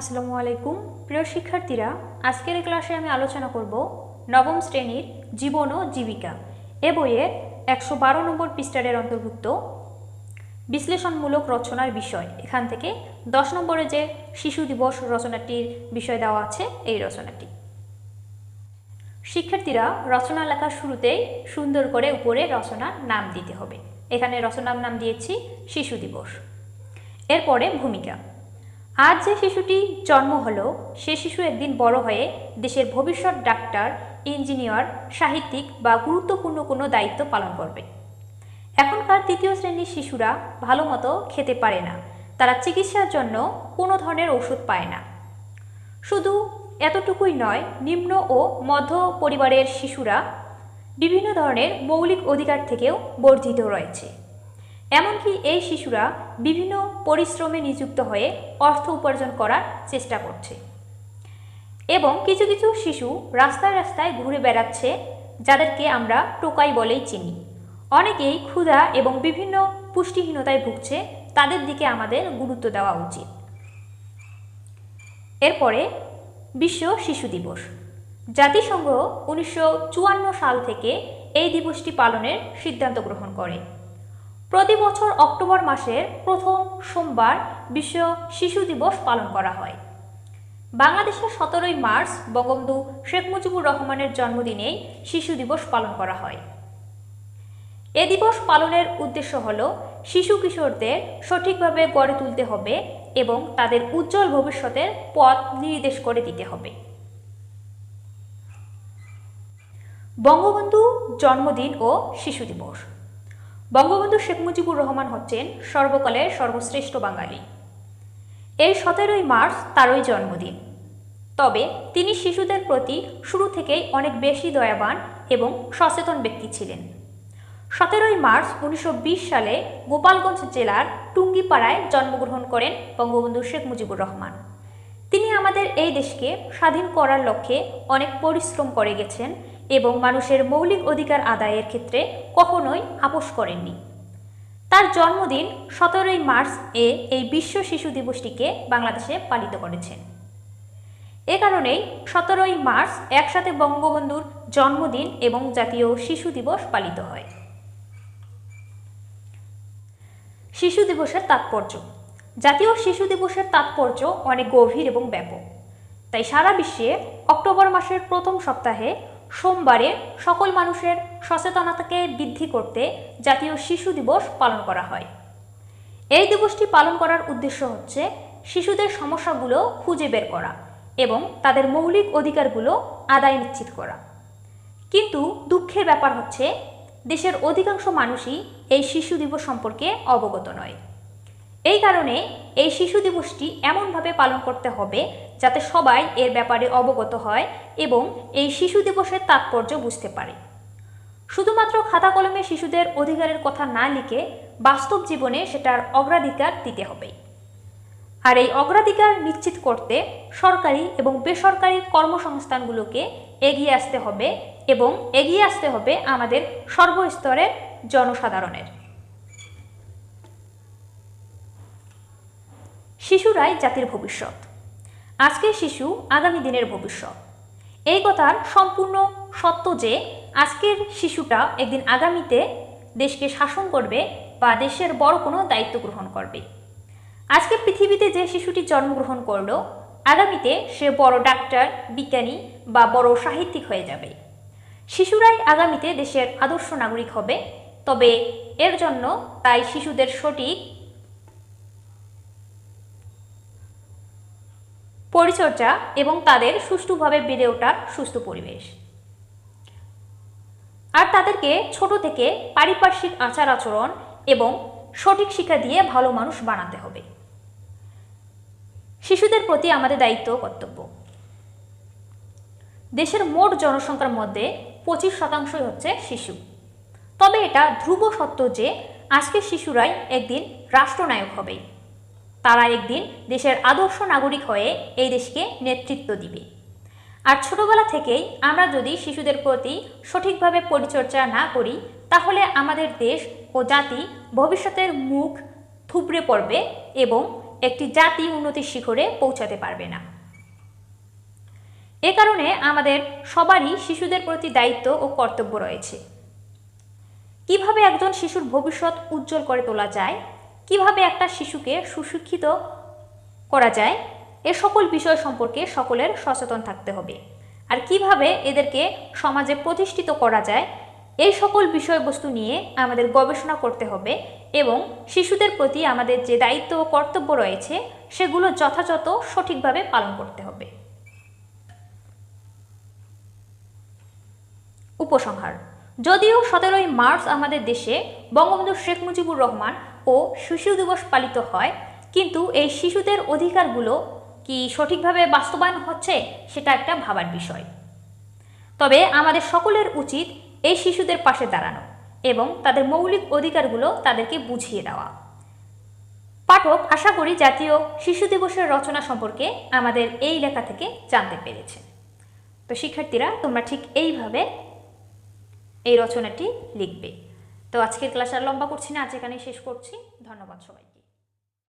আসসালামু আলাইকুম। প্রিয় শিক্ষার্থীরা, আজকের ক্লাসে আমি আলোচনা করব নবম শ্রেণির জীবন ও জীবিকা। এ বইয়ের একশো বারো নম্বর পৃষ্ঠারের অন্তর্ভুক্ত বিশ্লেষণমূলক রচনার বিষয়। এখান থেকে দশ নম্বরে যে শিশু দিবস রচনাটির বিষয় দেওয়া আছে, এই রচনাটি। শিক্ষার্থীরা, রচনা লেখার শুরুতেই সুন্দর করে উপরে রচনার নাম দিতে হবে। এখানে রচনার নাম দিয়েছি শিশু দিবস। এরপরে ভূমিকা। আজ যে শিশুটি জন্ম হলো, সে শিশু একদিন বড় হয়ে দেশের ভবিষ্যৎ ডাক্তার, ইঞ্জিনিয়ার, সাহিত্যিক বা গুরুত্বপূর্ণ কোনো দায়িত্ব পালন করবে। এখনকার তৃতীয় শ্রেণির শিশুরা ভালো মতো খেতে পারে না। তারা চিকিৎসার জন্য কোনো ধরনের ওষুধ পায় না। শুধু এতটুকুই নয়, নিম্ন ও মধ্য পরিবারের শিশুরা বিভিন্ন ধরনের মৌলিক অধিকার থেকেও বর্ধিত রয়েছে। এমনকি এই শিশুরা বিভিন্ন পরিশ্রমে নিযুক্ত হয়ে অর্থ উপার্জন করার চেষ্টা করছে। এবং কিছু কিছু শিশু রাস্তায় রাস্তায় ঘুরে বেড়াচ্ছে, যাদেরকে আমরা টোকাই বলেই চিনি। অনেকেই ক্ষুধা এবং বিভিন্ন পুষ্টিহীনতায় ভুগছে, তাদের দিকে আমাদের গুরুত্ব দেওয়া উচিত। এরপরে বিশ্ব শিশু দিবস। জাতিসংঘ উনিশশো চুয়ান্ন সাল থেকে এই দিবসটি পালনের সিদ্ধান্ত গ্রহণ করে। প্রতি বছর অক্টোবর মাসের প্রথম সোমবার বিশ্ব শিশু দিবস পালন করা হয়। বাংলাদেশের সতেরোই মার্চ বঙ্গবন্ধু শেখ মুজিবুর রহমানের জন্মদিনেই শিশু দিবস পালন করা হয়। এ দিবস পালনের উদ্দেশ্য হল শিশু কিশোরদের সঠিকভাবে গড়ে তুলতে হবে এবং তাদের উজ্জ্বল ভবিষ্যতের পথ নির্দেশ করে দিতে হবে। বঙ্গবন্ধু জন্মদিন ও শিশু দিবস। বঙ্গবন্ধু শেখ মুজিবুর রহমান হচ্ছেন সর্বকালের সর্বশ্রেষ্ঠ বাঙালি। এই সতেরোই মার্চ তারই জন্মদিন। তবে তিনি শিশুদের প্রতি শুরু থেকেই অনেক বেশি দয়াবান এবং সচেতন ব্যক্তি ছিলেন। সতেরোই মার্চ উনিশশো বিশ সালে গোপালগঞ্জ জেলার টুঙ্গিপাড়ায় জন্মগ্রহণ করেন বঙ্গবন্ধু শেখ মুজিবুর রহমান। তিনি আমাদের এই দেশকে স্বাধীন করার লক্ষ্যে অনেক পরিশ্রম করে গেছেন এবং মানুষের মৌলিক অধিকার আদায়ের ক্ষেত্রে কখনোই আপোষ করেননি। তার জন্মদিন সতেরোই মার্চ এ এই বিশ্ব শিশু দিবসটিকে বাংলাদেশে পালিত করেছেন। এ কারণেই সতেরোই মার্চ একসাথে বঙ্গবন্ধুর জন্মদিন এবং জাতীয় শিশু দিবস পালিত হয়। শিশু দিবসের তাৎপর্য। জাতীয় শিশু দিবসের তাৎপর্য অনেক গভীর এবং ব্যাপক। তাই সারা বিশ্বে অক্টোবর মাসের প্রথম সপ্তাহে সোমবারে সকল মানুষের সচেতনতাকে বৃদ্ধি করতে জাতীয় শিশু দিবস পালন করা হয়। এই দিবসটি পালন করার উদ্দেশ্য হচ্ছে শিশুদের সমস্যাগুলো খুঁজে বের করা এবং তাদের মৌলিক অধিকারগুলো আদায় নিশ্চিত করা। কিন্তু দুঃখের ব্যাপার হচ্ছে, দেশের অধিকাংশ মানুষই এই শিশু দিবস সম্পর্কে অবগত নয়। এই কারণে এই শিশু দিবসটি এমনভাবে পালন করতে হবে যাতে সবাই এর ব্যাপারে অবগত হয় এবং এই শিশু দিবসের তাৎপর্য বুঝতে পারে। শুধুমাত্র খাতা কলমে শিশুদের অধিকারের কথা না লিখে বাস্তব জীবনে সেটার অগ্রাধিকার দিতে হবে। আর এই অগ্রাধিকার নিশ্চিত করতে সরকারি এবং বেসরকারি কর্মসংস্থানগুলোকে এগিয়ে আসতে হবে এবং এগিয়ে আসতে হবে আমাদের সর্বস্তরের জনসাধারণের। শিশুরাই জাতির ভবিষ্যৎ। আজকের শিশু আগামী দিনের ভবিষ্যৎ। এই কথার সম্পূর্ণ সত্য যে, আজকের শিশুটা একদিন আগামীতে দেশকে শাসন করবে বা দেশের বড় কোনো দায়িত্ব গ্রহণ করবে। আজকে পৃথিবীতে যে শিশুটি জন্মগ্রহণ করল, আগামীতে সে বড় ডাক্তার, বিজ্ঞানী বা বড় সাহিত্যিক হয়ে যাবে। শিশুরাই আগামীতে দেশের আদর্শ নাগরিক হবে, তবে এর জন্য তাই শিশুদের সঠিক পরিচর্যা এবং তাদের সুষ্ঠুভাবে বেড়ে ওঠার সুস্থ পরিবেশ। আর তাদেরকে ছোট থেকে পারিপার্শ্বিক আচার আচরণ এবং সঠিক শিক্ষা দিয়ে ভালো মানুষ বানাতে হবে। শিশুদের প্রতি আমাদের দায়িত্ব কর্তব্য। দেশের মোট জনসংখ্যার মধ্যে পঁচিশ শতাংশই হচ্ছে শিশু। তবে এটা ধ্রুব সত্য যে আজকের শিশুরাই একদিন রাষ্ট্রনায়ক হবে। তারা একদিন দেশের আদর্শ নাগরিক হয়ে এই দেশকে নেতৃত্ব দিবে। আর ছোটবেলা থেকেই আমরা যদি শিশুদের প্রতি সঠিকভাবে পরিচর্যা না করি, তাহলে আমাদের দেশ ও জাতি ভবিষ্যতের মুখ থুবড়ে পড়বে এবং একটি জাতি উন্নতির শিখরে পৌঁছাতে পারবে না। এ কারণে আমাদের সবারই শিশুদের প্রতি দায়িত্ব ও কর্তব্য রয়েছে। কীভাবে একজন শিশুর ভবিষ্যৎ উজ্জ্বল করে তোলা যায় কীভাবে একটা শিশুকে সুশিক্ষিত করা যায়, এ সকল বিষয় সম্পর্কে সকলের সচেতন থাকতে হবে। আর কীভাবে এদেরকে সমাজে প্রতিষ্ঠিত করা যায়, এই সকল বিষয়বস্তু নিয়ে আমাদের গবেষণা করতে হবে এবং শিশুদের প্রতি আমাদের যে দায়িত্ব ও কর্তব্য রয়েছে, সেগুলো যথাযথ সঠিকভাবে পালন করতে হবে। উপসংহার, যদিও সতেরোই মার্চ আমাদের দেশে বঙ্গবন্ধু শেখ মুজিবুর রহমান ও শিশু দিবস পালিত হয়, কিন্তু এই শিশুদের অধিকারগুলো কি সঠিকভাবে বাস্তবায়ন হচ্ছে সেটা একটা ভাবার বিষয়। তবে আমাদের সকলের উচিত এই শিশুদের পাশে দাঁড়ানো এবং তাদের মৌলিক অধিকারগুলো তাদেরকে বুঝিয়ে দেওয়া। পাঠক, আশা করি জাতীয় শিশু দিবসের রচনা সম্পর্কে আমাদের এই লেখা থেকে জানতে পেরেছে তো শিক্ষার্থীরা, তোমরা ঠিক এইভাবে এই রচনাটি লিখবে। তো আজকের ক্লাস আর লম্বা করছি না আজ এখানেই শেষ করছি। ধন্যবাদ সবাই